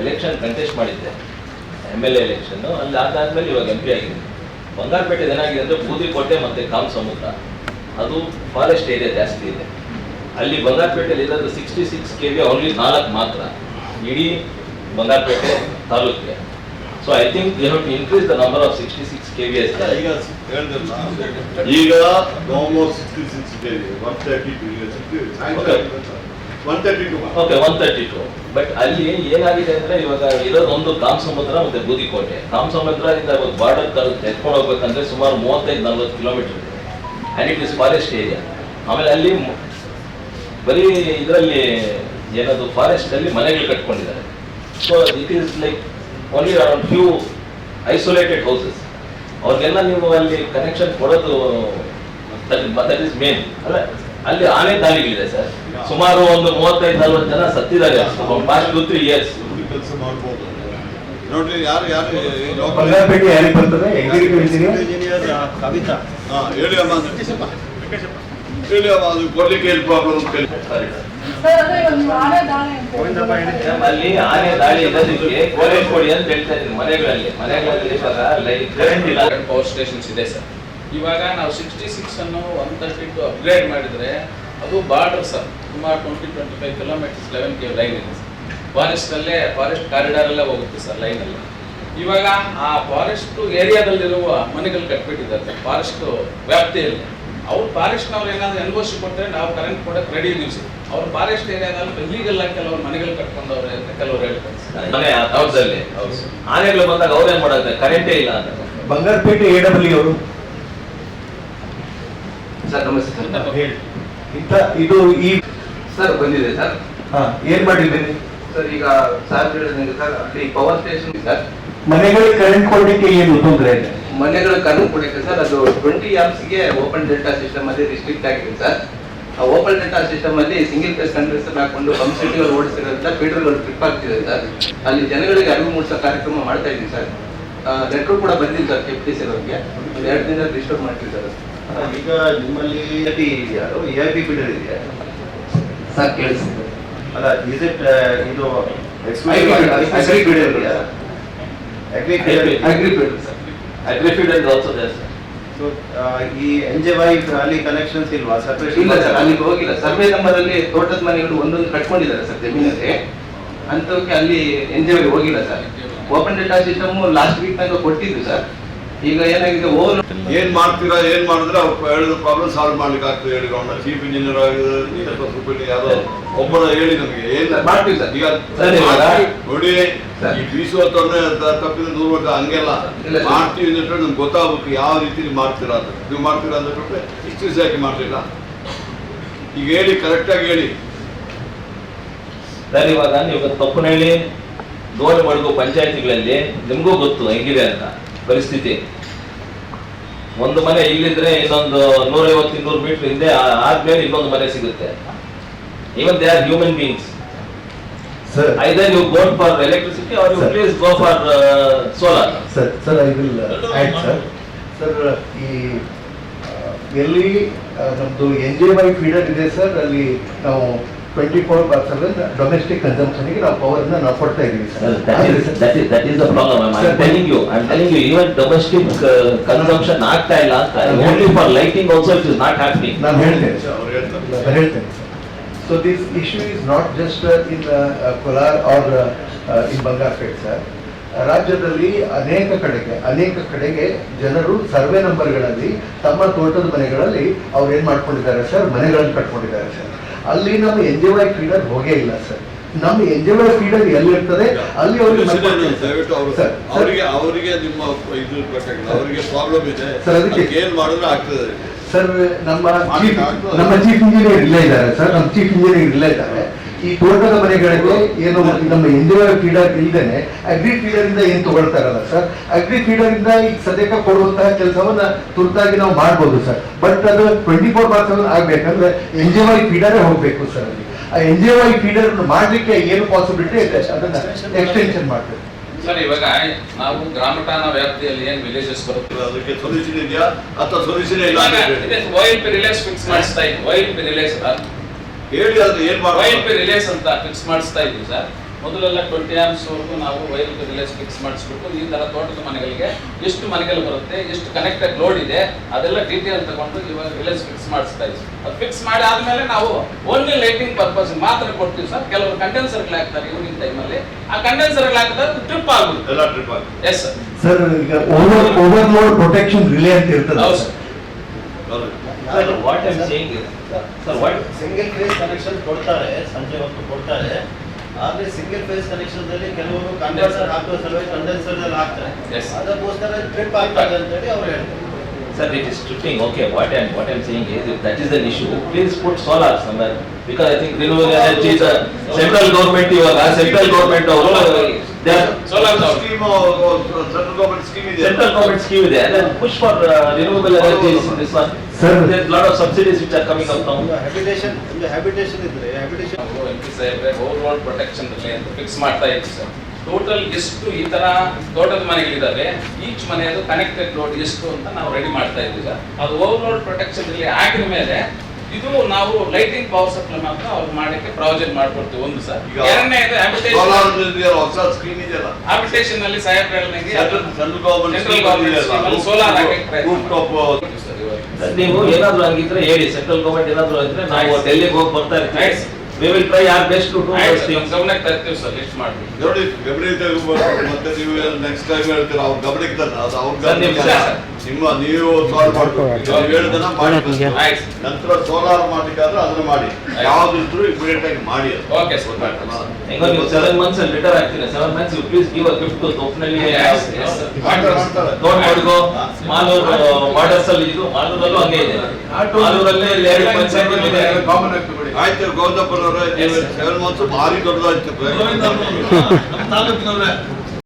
Election contest ಮಾಡಿದ್ದೆ M L A election ಅಲ್ಲಿ ಅದಾದ್ಮೇಲೆ ಇವಾಗ ಎಂ ಪಿ ಆಗಿದೆ. ಬಂಗಾರಪೇಟೆ ಏನಾಗಿದೆ ಅಂದ್ರೆ ಬೂದಿಕೋಟೆ ಮತ್ತೆ ಕಾಮ್ ಸಮುದ್ರ. ಅದು ಫಾರೆಸ್ಟ್ ಏರಿಯಾ ಜಾಸ್ತಿ ಇದೆ. ಅಲ್ಲಿ ಬಂಗಾರಪೇಟೆಯಲ್ಲಿ ಇರೋದು sixty six K V only ನಾಲ್ಕು ಮಾತ್ರ. ಇಡೀ ಬಂಗಾರಪೇಟೆ ತಾಲೂಕಿಗೆ. So I think you have to increase the number of sixty six K V S ಈಗ sixty six one thirty okay one thirty two but ಅಲ್ಲಿ ಏನಾಗಿದೆ ಅಂದ್ರೆ ಇವಾಗ ಇರೋದು ಒಂದು ಕಾಮ್ ಸಮುದ್ರ ಮತ್ತೆ ಬೂದಿಕೋಟೆ. ಕಾಮ್ ಸಮುದ್ರ ಇಂದ ಬಾರ್ಡರ್ ತರದು ಎತ್ಕೊಂಡು ಹೋಗ್ಬೇಕಂದ್ರೆ ಸುಮಾರು ಮೂವತ್ತೈದು, ನಲ್ವತ್ತು ಕಿಲೋಮೀಟರ್ ಇದೆ. And it is forest area ಆಮೇಲೆ ಅಲ್ಲಿ ಬರೀ ಇದರಲ್ಲಿ ಏನದು ಫಾರೆಸ್ಟ್ ಅಲ್ಲಿ ಮನೆಗಳು ಕಟ್ಕೊಂಡಿದ್ದಾರೆ. So it is like only around few isolated houses ಅವ್ರಿಗೆಲ್ಲ ನೀವು ಅಲ್ಲಿ ಕನೆಕ್ಷನ್ ಕೊಡೋದು ದಟ್ ಇಸ್ ಮೇನ್ ಅಲ್ಲ? ಅಲ್ಲಿ ಆನೆ ದಾಳಿಗಳಿದೆ ಸರ್. ಸುಮಾರು ಒಂದು ಮೂವತ್ತೈದು ನಲ್ವತ್ತು ಜನ ಸತ್ತಿದ್ದಾರೆ. ಪಾಸ್ಟ್ ಟು ತ್ರೀ ಇಯರ್ಸ್ ಕೆಲಸ ಮಾಡ್ಬೋದು. ನೋಡ್ರಿ ಯಾರು ಯಾರು ಈ ಬಂಗಾರಪೇಟೆ ಯಾರಿಗೆ ಬರ್ತದೆ? Engineer engineer Kavitha? ಹಾ ಹೇಳಿ ಅಮ್ಮ. ಹೇಳಿ ಅದು ಕೊಡ್ಲಿಕ್ಕೆ. ಅಲ್ಲಿ ಆನೆ ದಾಳಿ ಇರೋದಕ್ಕೆ ಕೋಲೆ ಕೊಡಿ ಅಂತ ಹೇಳ್ತಾ ಇದ್ದೀನಿ ಮನೆಗಳಲ್ಲಿ. ಮನೆಗಳಲ್ಲಿ ಇವಾಗ ಲೈಟ್ ಕರೆಂಟ್ ಇಲ್ಲ. ಪವರ್ ಸ್ಟೇಷನ್ಸ್ ಇದೆ ಸರ್ ಇವಾಗ ನಾವು ಸಿಕ್ಸ್ಟಿ ಸಿಕ್ಸ್ ಅನ್ನು ಒನ್ ತರ್ಟಿ ಟು ಅಪ್ಗ್ರೇಡ್ ಮಾಡಿದರೆ ಅದು ಬಾರ್ಡರ್ ಸರ್ ಸುಮಾರು twenty twenty five kilometres eleven K line ಇದೆ ಸರ್ ಫಾರೆಸ್ಟಲ್ಲೇ ಫಾರೆಸ್ಟ್ ಕಾರಿಡಾರ್ ಅಲ್ಲೇ ಹೋಗುತ್ತೆ ಸರ್ ಲೈನಲ್ಲಿ ಅಲ್ಲಿ. ಇವಾಗ ಆ ಫಾರೆಸ್ಟ್ ಏರಿಯಾದಲ್ಲಿರುವ ಮನೆಗಳು ಕಟ್ಬಿಟ್ಟಿದ್ದಾರೆ ಸರ್ ಫಾರೆಸ್ಟ್ ವ್ಯಾಪ್ತಿಯಲ್ಲಿ. ಅವ್ರು ಫಾರೆಸ್ಟ್ನವ್ರು ಏನಾದ್ರು ಅನುಭವಿಸಿ ಕೊಟ್ಟರೆ ನಾವು ಕರೆಂಟ್ ಕೊಡಕ್ಕೆ ರೆಡಿ ಇದೀವಿ ಸರ್ ಅವ್ರು ಫಾರೆಸ್ಟ್ ಏರಿಯಾದಲ್ಲಿ ಇಲ್ಲಿಗೆಲ್ಲ ಕೆಲವರು ಮನೆಗಳು ಕಟ್ಕೊಂಡವ್ರೆ ಅಂತ ಕೆಲವರು ಹೇಳ್ತಾರೆ ಆನೆಗಳು ಬಂದಾಗ ಅವ್ರೇನ್ ಮಾಡೋದು ಕರೆಂಟೇ ಇಲ್ಲ ಅಂತ. ಬಂಗಾರಪೇಟೆ ಎ ಡಬ್ಲ್ಯೂ ಅವರು. ಸರ್ ಹೇಳಿ. ಇಂಥ ಇದು ಈ ಸರ್ ಬಂದಿದೆ ಸರ್. ಹಾ ಏನ್ ಮಾಡಿದ್ದೀನಿ ಸರ್ ಈಗ ಸರ್ ಹೇಳಿದಂಗೆ ಸರ್ ಅಲ್ಲಿ ಪವರ್ ಸ್ಟೇಷನ್ ಸರ್. ಮನೆಗಳಿಗೆ ಕರೆಂಟ್ ಕೊಡಲಿಕ್ಕೆ ಏನು ತೊಂದರೆ ಇದೆ? ಮನೆಗಳ ಕರೆಂಟ್ ಕೊಡಲಿಕ್ಕೆ ಸರ್ ಅದು ಟ್ವೆಂಟಿ ಗೆ ಓಪನ್ ಡೆಲ್ಟಾ ಸಿಸ್ಟಮ್ ಅಲ್ಲಿ ರಿಸ್ಟ್ರಿಕ್ಟ್ ಆಗಿದೆ ಸರ್. ಆ ಓಪನ್ ಡೆಲ್ಟಾ ಸಿಸ್ಟಮ್ ಅಲ್ಲಿ ಸಿಂಗಲ್ ಫೇಸ್ ಕಂಟ್ರೀಸ್ ಹಾಕೊಂಡು ಪಂಪ್ ಸೆಟ್ಗಳು ಓಡಿಸಿರೋದ್ರಿಂದ ಒಂದು ಟ್ರಿಪ್ ಆಗ್ತಿದೆ ಸರ್. ಅಲ್ಲಿ ಜನಗಳಿಗೆ ಅರಿವು ಮೂಡಿಸೋ ಕಾರ್ಯಕ್ರಮ ಮಾಡ್ತಾ ಇದ್ದೀವಿ ಸರ್. ಲೆಟ್ರು ಕೂಡ ಬಂದಿಲ್ಲ ಸರ್ ಕೆಪ್ಟಿ ಅವರಿಗೆ. ಒಂದು ಎರಡು ದಿನ ರಿಸ್ಟೋರ್ ಮಾಡ್ತೀವಿ ಸರ್. ಈಗ ನಿಮ್ಮಲ್ಲಿ ಇದೆಯಾ? ಎ ಐ ಪಿ ಫೀಡರ್ ಇದೆಯಾ? ಸರ್ ಕೇಳಿಸ್ತಿದೆ. ಅಲ್ಲ ಇಸ್ ಇಟ್ ಇದು Agri feeder ಇದೆಯಾ? Agri agri sir agri feed and also there so ಈ ವೈ ಅಲ್ಲಿ ಕನೆಕ್ಷನ್ಸ್ ಇಲ್ವಾ? ಸಪರೇಟ್ ಇಲ್ಲ ಸರ್ ಅಲ್ಲಿಗೆ ಹೋಗಿಲ್ಲ. ಸರ್ವೆ ನಂಬರ್ ಅಲ್ಲಿ ತೋಟದ ಮನೆಗಳು ಒಂದೊಂದು ಕಟ್ಕೊಂಡಿದ್ದಾರೆ ಸರ್ ಜಮೀನಲ್ಲಿ. ಅಂತವಕ್ಕೆ ಅಲ್ಲಿ ಎಂಜಾಯ್ ಹೋಗಿಲ್ಲ sir open data system last week ತನಕ ಕೊಟ್ಟಿದ್ದು ಸರ್ ಈಗ ಏನಾಗಿದೆ ಓ ಏನ್ ಮಾಡ್ತೀರಾ ಏನ್ ಮಾಡಿದ್ರೆ ಅವ್ರು ಹೇಳಿದ ಪ್ರಾಬ್ಲಮ್ ಸಾಲ್ವ್ ಮಾಡ್ಲಿಕ್ಕೆ ಆಗ್ತದೆ ಹೇಳಿ ಅವ್ನ ಚೀಫ್ ಇಂಜಿನಿಯರ್ ಆಗಿದ್ರೆ ಯಾವ್ದೋ ಒಬ್ಬರ ಹೇಳಿ ನಮಗೆ ಏನ್ ಮಾಡ್ತಿಲ್ಲ. ಈಗ ಸರ್, ನೋಡಿ. ಈ ಬೀಸುವತ್ತನ್ನೇ ತಪ್ಪಿದ ದೂರ ಹಂಗೆಲ್ಲ. ಮಾಡ್ತೀವಿ ಅಂದ್ರೆ ನಮ್ಗೆ ಗೊತ್ತಾಗ್ಬೇಕು ಯಾವ ರೀತಿ ಮಾಡ್ತೀರಾ ಅಂತ. ನೀವು ಮಾಡ್ತೀರಾ ಅಂತ ಬಿಟ್ಟರೆ ಇಷ್ಟು ದಿವಸ ಯಾಕೆ ಮಾಡ್ಲಿಲ್ಲ? ಈಗ ಹೇಳಿ ಕರೆಕ್ಟಾಗಿ ಹೇಳಿ. ಧನ್ಯವಾದ ಇವಾಗ ನೀವು ಹೇಳಿ ದೋಣಿ ಮಡುಗು ಪಂಚಾಯತಿಗಳಲ್ಲಿ ನಿಮಗೂ ಗೊತ್ತು ಹೆಂಗಿದೆ ಅಂತ. ಪರಿಸ್ಥಿತಿ. ಒಂದು ಮನೆ ಇಲ್ಲಿದ್ರೆ ಇನ್ನೊಂದು ನೂರೈವತ್ತು ಇನ್ನೂರು ಮೀಟರ್ ಹಿಂದೆ ಆದ್ಮೇಲೆ ಇನ್ನೊಂದು ಮನೆ ಸಿಗುತ್ತೆ. Even they are human beings sir for electricity Sir. Sir ಈ ಆ, ಎಲ್ಲಿ ಆ, ನಮ್ದು ಎನ್ ಜೆ ವೈ ಫೀಡರ್ ಇದೆ ಸರ್ ಅಲ್ಲಿ ನಾವು twenty four by seven domestic ಕನ್ಸಂಪ್ಷನ್ಗೆ ನಾವು ಪವರ್ನ ನಾವು ಕೊಡ್ತಾ ಇದ್ದೀವಿ ಸರ್ uh, consumption ಆಗ್ತಾ ಇಲ್ಲ ಅಂತ. For lighting also not also it is happening. ನಾನು ಹೇಳ್ತೇನೆ. ಸರ್ ಅವ್ರು ಹೇಳ್ತಾರೆ. ನಾನು ಹೇಳ್ತೇನೆ. So this issue is not just in Kolar or in Bangarpet sir ರಾಜ್ಯದಲ್ಲಿ ಅನೇಕ ಕಡೆಗೆ ಅನೇಕ ಕಡೆಗೆ ಜನರು ಸರ್ವೆ ನಂಬರ್ಗಳಲ್ಲಿ ತಮ್ಮ ತೋಟದ ಮನೆಗಳಲ್ಲಿ ಅವ್ರು ಏನ್ ಮಾಡ್ಕೊಂಡಿದ್ದಾರೆ ಸರ್ ಮನೆಗಳನ್ನು ಕಟ್ಕೊಂಡಿದ್ದಾರೆ ಸರ್ ಅಲ್ಲಿ ನಮ್ಮ ಎನ್ ಜಿ ವೈ ಫೀಡರ್ ಹೋಗೇ ಇಲ್ಲ ಸರ್ ನಮ್ಮ ಎನ್ ಜಿ ವೈ ಫೀಡರ್ ಎಲ್ಲಿರ್ತದೆ ಅಲ್ಲಿ ಅವ್ರಿಗೆ. ದಯವಿಟ್ಟು ಅವರು ಸರ್, ಅವರಿಗೆ ಅವರಿಗೆ ನಿಮ್ಮ ಇದು ಅವರಿಗೆ ಪ್ರಾಬ್ಲಮ್ ಇದೆ. ಸರ್, ಅದಕ್ಕೆ- ಏನ್ ಮಾಡಿದ್ರೆ ಆಗ್ತದೆ ಸರ್ ನಮ್ಮ ನಮ್ಮ ಚೀಫ್ ಇಂಜಿನಿಯರ್ ಇಲ್ಲೇ ಇದ್ದಾರೆ ಸರ್ ನಮ್ಮ ಚೀಫ್ ಇಂಜಿನಿಯರ್ ಇಲ್ಲೇ ಇದ್ದಾರೆ. ಈ ತೋಟದ ಮನೆಗಳಿಗೆ ಏನು ನಮ್ಮ ಎಂಜಿನಿಯರ್ ಫೀಡರ್ ಇಲ್ದೇನೆ ಅಗ್ರಿ ಫೀಡರ್ ಇಂದ ಏನು ತಗೊಳ್ತಾರಲ್ಲ ಸರ್? ಅಗ್ರಿ ಫೀಡರ್ ಇಂದ ಈಗ ಸದ್ಯಕ್ಕೆ ಕೊಡುವಂತಹ ಕೆಲಸವನ್ನ ತುರ್ತಾಗಿ ನಾವು ಮಾಡ್ಬೋದು ಸರ್. ಬಟ್ ಅದು ಟ್ವೆಂಟಿ ಫೋರ್ ಮಾರ್ಸ್ ಸೆವೆನ್ ಆಗ್ಬೇಕಂದ್ರೆ ಎನ್ ಜಿ ವೈ ಫೀಡರೇ ಹೋಗ್ಬೇಕು ಸರ್ ಅಲ್ಲಿ. ಆ ಎನ್ ಜಿ ವೈ ಫೀಡರ್ ಮಾಡ್ಲಿಕ್ಕೆ ಏನು ಪಾಸಿಬಿಲಿಟಿ ಇದೆ? ಅದನ್ನ ಎಕ್ಸ್ಟೆನ್ಷನ್ ಮಾಡ್ಬೇಕು. ಸರ್ ಇವಾಗ ನಾವು ಗ್ರಾಮಠಾಣ ವ್ಯಾಪ್ತಿಯಲ್ಲಿ ಏನ್ ವಿಲೇಜಸ್ ಬರುತ್ತಿಲ್ಲ ಅದಕ್ಕೆ ಸೊಲ್ಯೂಷನ್ ಇದೆಯಾ? ಅಥವಾ ಸೊಲ್ಯೂಷನ್ ಇಲ್ಲ ರಿಲೇಸ್ ಫಿಕ್ಸ್ ಮಾಡಿಸ್ತಾ ಇದ್ವಿ. ವೈಲ್ಡ್ ಪಿ ರಿಲೇಸ್ ಹೇಳಿ ಅದು ಏನ್ ವೈಲ್ ಪೇ ರಿಲೇಸ್ ಅಂತ ಫಿಕ್ಸ್ ಮಾಡಿಸ್ತಾ ಇದ್ವಿ ಸರ್. ಮೊದಲೆಲ್ಲ ಟ್ವೆಂಟಿ ವರೆಗೂ ನಾವು ವೈರ್ ರಿಲೇಸ್ ಫಿಕ್ಸ್ ಮಾಡಿಸ್ಬಿಟ್ಟು ಈ ತರ ತೋಟದ ಮನೆಗಳಿಗೆ ಎಷ್ಟು ಮನೆಗಳು ಬರುತ್ತೆ ಎಷ್ಟು ಕನೆಕ್ಟೆಡ್ ಲೋಡ್ ಇದೆ ಅದೆಲ್ಲ ಡೀಟೇಲ್ ತಗೊಂಡು ಇವಾಗ ರಿಲೇಸ್ ಫಿಕ್ಸ್ ಮಾಡಿಸ್ತಾ ಇದ್ವಿ ಅದು ಫಿಕ್ಸ್ ಮಾಡಿ ಆದ್ಮೇಲೆ ನಾವು ಓನ್ಲಿ ಲೈಟಿಂಗ್ ಪರ್ಪಸ್ ಮಾತ್ರ ಕೊಡ್ತೀವಿ ಸರ್. ಕೆಲವರು ಕಂಡೆನ್ಸರ್ಗಳು ಹಾಕ್ತಾರೆ ಈವ್ನಿಂಗ್ ಟೈಮಲ್ಲಿ ಆ ಕಂಡೆನ್ಸರ್ಗಳು ಹಾಕಿದಾಗ ಟ್ರಿಪ್ ಆಗುತ್ತೆ. ಎಲ್ಲ ಟ್ರಿಪ್ ಆಗುತ್ತೆ. ಎಸ್ ಸರ್ ಸರ್ ಈಗ ಓವರ್ ಓವರ್ಲೋಡ್ ಪ್ರೊಟೆಕ್ಷನ್ ರಿಲೇ ಅಂತ ಇರ್ತದೆ ಹೌದು sir. Sir what I'm saying is, what, single phase connection ಕೊಡ್ತಾರೆ ಸಂಜೆ ಹೊತ್ತು ಕೊಡ್ತಾರೆ. ಆದ್ರೆ ಸಿಂಗಲ್ ಫೇಸ್ ಕನೆಕ್ಷನ್ ದಲ್ಲಿ ಕೆಲವರು ಕಂಡೆನ್ಸರ್ ಹಾಕುವ ಸಲುವಾಗಿ ಕಂಡೆನ್ಸರ್ನಲ್ಲಿ ಹಾಕ್ತಾರೆ. ಅದಕ್ಕೋಸ್ಕರ ಟ್ರಿಪ್ ಆಗ್ತದೆ ಅಂತ ಹೇಳಿ ಅವ್ರು ಹೇಳ್ತಾರೆ. sir, it is stripping, okay, what I'm, what I'm saying is, if that is an issue, please put solar somewhere. Because I think renewable energy is a central government, ಇವಾಗ central government ಅವರು, they are, Solar power. Scheme central government scheme ಇದೆ central government scheme ಇದೆ, and then push for uh, renewable energy in this one. Sir. There's lot of subsidies which are coming up now. ಒಂದು habitation ಒಂದು habitation ಇದ್ರೆ habitation ನಾವು M P ಸಾಹೇಬ್ರೆ overall protection ಅಂತ fix ಮಾಡ್ತಾ ಇದ್ವಿ sir total ಎಷ್ಟು ಈ ತರ ತೋಟದ ಮನೆಗಳಿದ್ದಾವೆ ಈಚ್ ಮನೆಯದು ಕನೆಕ್ಟೆಡ್ ಲೋಡ್ ಎಷ್ಟು ಅಂತ ನಾವು ರೆಡಿ ಮಾಡ್ತಾ ಇದ್ದೀವಿ ಸರ್. ಅದು ಲೋಡ್ ಪ್ರೊಟೆಕ್ಷನ್ ಇಲ್ಲಿ ಆಗಿದ ಮೇಲೆ ಇದು ನಾವು ಲೈಟಿಂಗ್ ಪವರ್ ಸಪ್ಲೈ ಮಾತ್ರ ಅವ್ರು ಮಾಡಕ್ಕೆ ಪ್ರಾವಿಷನ್ ಮಾಡ್ಕೊಡ್ತೀವಿ ಒಂದು ಸರ್. ಈಗ ಎರಡನೇದು ಸೋಲಾರ್ ಹ್ಯಾಬಿಟೇಷನ್ ಅಲ್ಲಿ ಹೇಳಿದಂಗೆ ಸೆಂಟ್ರಲ್ ಗವರ್ಮೆಂಟ್ ಟಾಪ್ ಸರ್ ನೀವು ಏನಾದ್ರು ಆಗಿದ್ರೆ ಹೇಳಿ, ಸೆಂಟ್ರಲ್ ಗವರ್ಮೆಂಟ್ ಏನಾದ್ರು ಆಗಿದ್ರೆ ನಾವು. ಡೆಲ್ಲಿಗೆ ಹೋಗಿ ಬರ್ತಾ ಇರ್ತೀವಿ. ಆಯ್ತು. We will try our best to do ಆಯ್ತು those ಸರ್, things. ನಮ್ಮ ಗಮನಕ್ಕೆ ತರ್ತೀವಿ ಸರ್ ಲಿಸ್ಟ್ ಮಾಡಿ ನೋಡಿ ಗಮನಿತ ಮತ್ತೆ ನೀವು ನೆಕ್ಸ್ಟ್ ಟೈಮ್ ಹೇಳ್ತೀರಾ ಅವ್ರ ಗಮನಕ್ಕೆ ತಂದ ಅದು ಅವ್ರ. ನಿಮ್ಮ ನೀವು ಸಾಲ್ವ್ ಮಾಡ್ಕೊಂಡು ನೀವು ಹೇಳಿದನ್ನ ಮಾಡಿ. ನಂತರ ಸೋಲಾರ್ ಮಾಡ್ಲಿಕ್ಕಾದ್ರೆ ಅದನ್ನ ಮಾಡಿ. ಯಾವ್ದಿದ್ರು ಇಮಿಡಿಯೇಟ್ ಆಗಿ ಮಾಡಿ. ಓಕೆ ಸರ್ ನೀವು seven months ಅಲ್ಲಿ ರಿಟರ್ ಆಗ್ತೀನಿ seven months you please give a gift to ಮಾಡ್ತಾರೆ. ನೋಡ್ ಮಾಡ್ಕೋ ಮಾಲೂರ್ ಬಾರ್ಡರ್ಸ್ ಅಲ್ಲಿ ಇದು ಮಾಲೂರಲ್ಲೂ ಹಂಗೆ ಇದೆ ಮಾಲೂರಲ್ಲೇ ಎರಡು ಪಂಚಾಯತ್ ಇದೆ ಆಯ್ತು ಗೌತಪ್ಪನವ್ರೆ ನೀವು. ಸೆವೆನ್ ಮಂತ್ಸ್ ಭಾರಿ ದೊಡ್ಡದಾಯ್ತು.